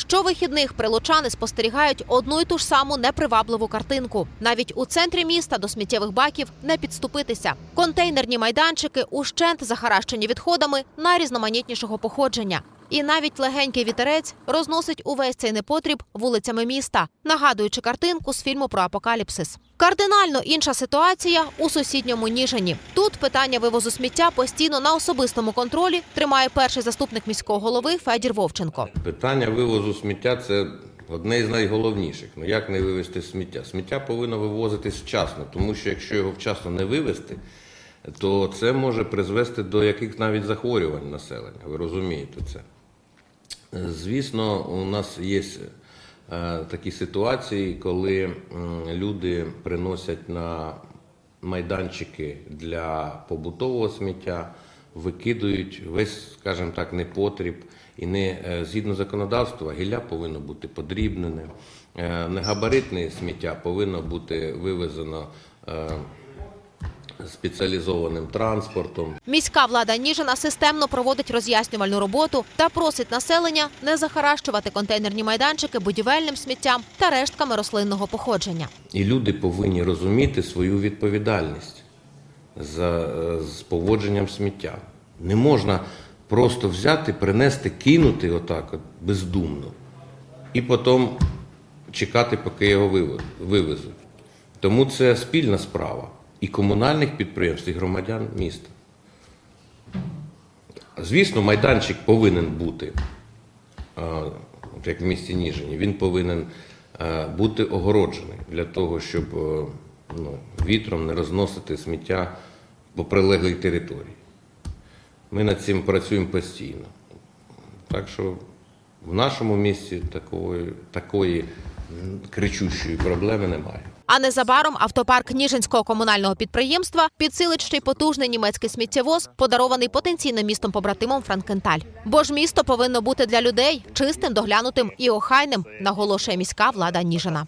Щовихідних прилучани спостерігають одну й ту ж саму непривабливу картинку. Навіть у центрі міста до сміттєвих баків не підступитися. Контейнерні майданчики ущент захаращені відходами найрізноманітнішого походження. І навіть легенький вітерець розносить увесь цей непотріб вулицями міста, нагадуючи картинку з фільму про апокаліпсис. Кардинально інша ситуація у сусідньому Ніжині. Тут питання вивозу сміття постійно на особистому контролі тримає перший заступник міського голови Федір Вовченко. Питання вивозу сміття це одне із найголовніших. Ну як не вивезти сміття? Сміття повинно вивозитись вчасно, тому що якщо його вчасно не вивезти, то це може призвести до яких навіть захворювань населення. Ви розумієте це. Звісно, у нас є е, такі ситуації, коли люди приносять на майданчики для побутового сміття, викидують весь, скажімо так, непотріб. І не е, згідно законодавства, гілля повинно бути подрібнене, е, негабаритне сміття повинно бути вивезено спеціалізованим транспортом. Міська влада Ніжина системно проводить роз'яснювальну роботу та просить населення не захаращувати контейнерні майданчики будівельним сміттям та рештками рослинного походження. І люди повинні розуміти свою відповідальність за е, з поводженням сміття. Не можна просто взяти, принести, кинути отак, от, бездумно, і потім чекати, поки його вивезуть. Тому це спільна справа і комунальних підприємств, і громадян міста. Звісно, майданчик повинен бути як в місті Ніжині, він повинен е, бути огороджений для того, щоб е, ну, вітром не розносити сміття по прилеглій території. Ми над цим працюємо постійно. Так що в нашому місті такої, такої кричущої проблеми немає. А незабаром автопарк Ніжинського комунального підприємства підсилить ще й потужний німецький сміттєвоз, подарований потенційним містом побратимом Франкенталь. Бо ж місто повинно бути для людей чистим, доглянутим і охайним, наголошує міська влада Ніжина.